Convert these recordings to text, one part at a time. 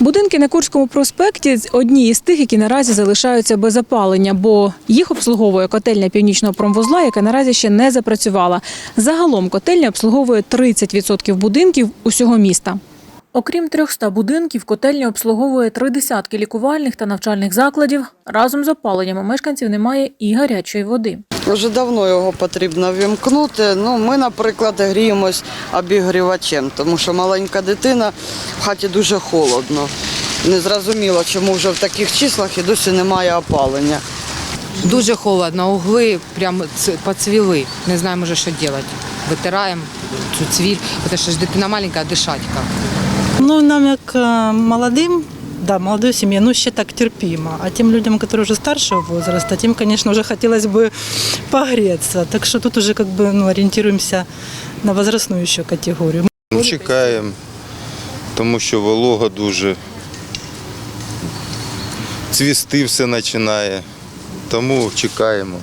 Будинки на Курському проспекті одні із тих, які наразі залишаються без опалення, бо їх обслуговує котельня північного промвузла, яка наразі ще не запрацювала. Загалом котельня обслуговує 30% будинків усього міста. Окрім 300 будинків, котельня обслуговує три десятки лікувальних та навчальних закладів. Разом з опаленням у мешканців немає і гарячої води. Вже давно його потрібно вімкнути. Ну, ми, наприклад, гріємось обігрівачем, тому що маленька дитина в хаті дуже холодно. Не зрозуміло, чому вже в таких числах і досі немає опалення. Дуже холодно, угли прям ц- поцвіли. Не знаємо вже, що робити. Витираємо цю цвіль, тому що ж дитина маленька, а дишать як. Ну, нам як е, молодим, да, молодой семье, ну, ще так терпимо. А тем людям, которые уже старшего возраста, тем, конечно, уже хотелось бы погреться. Так что тут уже как бы ну, ориентируемся на возрастную еще категорию. Ну, чекаємо, тому що волога дуже. Цвісти все починає. Тому чекаємо.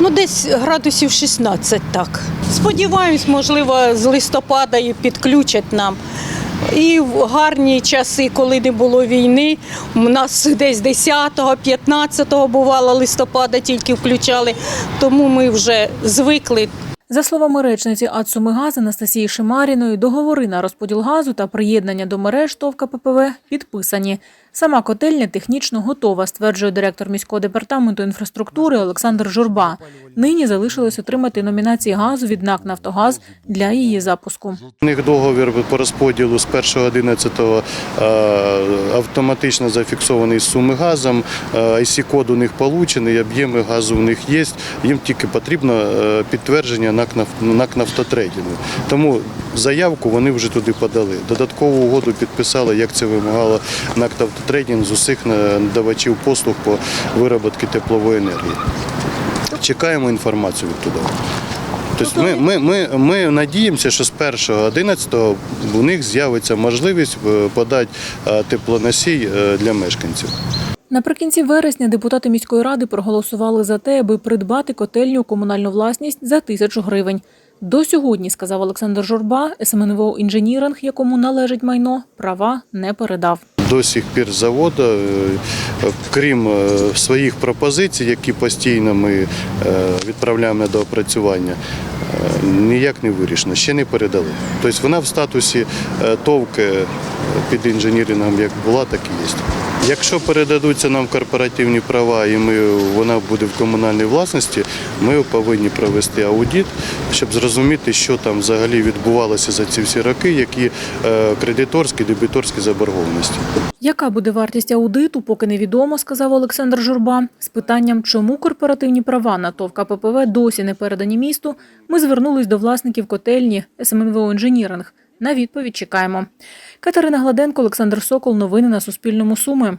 Ну, десь градусів 16 так. Сподіваємось, можливо, з листопада і підключать нам. І в гарні часи, коли не було війни, у нас десь 10-го, 15-го бувало листопада тільки включали, тому ми вже звикли За словами речниці АЦУМИГАЗ Анастасії Шимаріної, договори на розподіл газу та приєднання до мереж ТОВ КППВ підписані. Сама котельня технічно готова, стверджує директор міського департаменту інфраструктури Олександр Журба. Нині залишилось отримати номінації газу від НАК «Нафтогаз» для її запуску. У них договір по розподілу з 1.11 е, автоматично зафіксований з суми газом. IC-код у них получений, об'єми газу у них є. Їм тільки потрібно е, підтвердження НАК «Нафтотрейдингу». Тому заявку вони вже туди подали. Додаткову угоду підписали, як це вимагало НАК «Нафтотрейдинг» з усіх надавачів послуг по виробітки теплової енергії. Чекаємо інформацію відтуди. Тобто ми, ми, ми, ми надіємося, що з 1.11 у них з'явиться можливість е, подати е, теплоносій е, для мешканців. Наприкінці вересня депутати міської ради проголосували за те, аби придбати котельню комунальну власність за тисячу гривень. До сьогодні, сказав Олександр Журба, СМНВО інженіринг, якому належить майно, права не передав. До сих пір завод, е, крім е, своїх пропозицій, які постійно ми е, відправляємо на доопрацювання, ніяк не вирішено, ще не передали. Тобто вона в статусі товки під інженірингом як була, так і є. Якщо передадуться нам корпоративні права і ми, вона буде в комунальній власності, ми повинні провести аудит, щоб зрозуміти, що там взагалі відбувалося за ці всі роки, які е, кредиторські, дебіторські заборгованості. Яка буде вартість аудиту, поки невідомо, сказав Олександр Журба. З питанням, чому корпоративні права на ТОВ КППВ досі не передані місту, ми звернулись до власників котельні СМНВО «Інженіринг». На відповідь чекаємо. Катерина Гладенко, Олександр Сокол. Новини на Суспільному. Суми.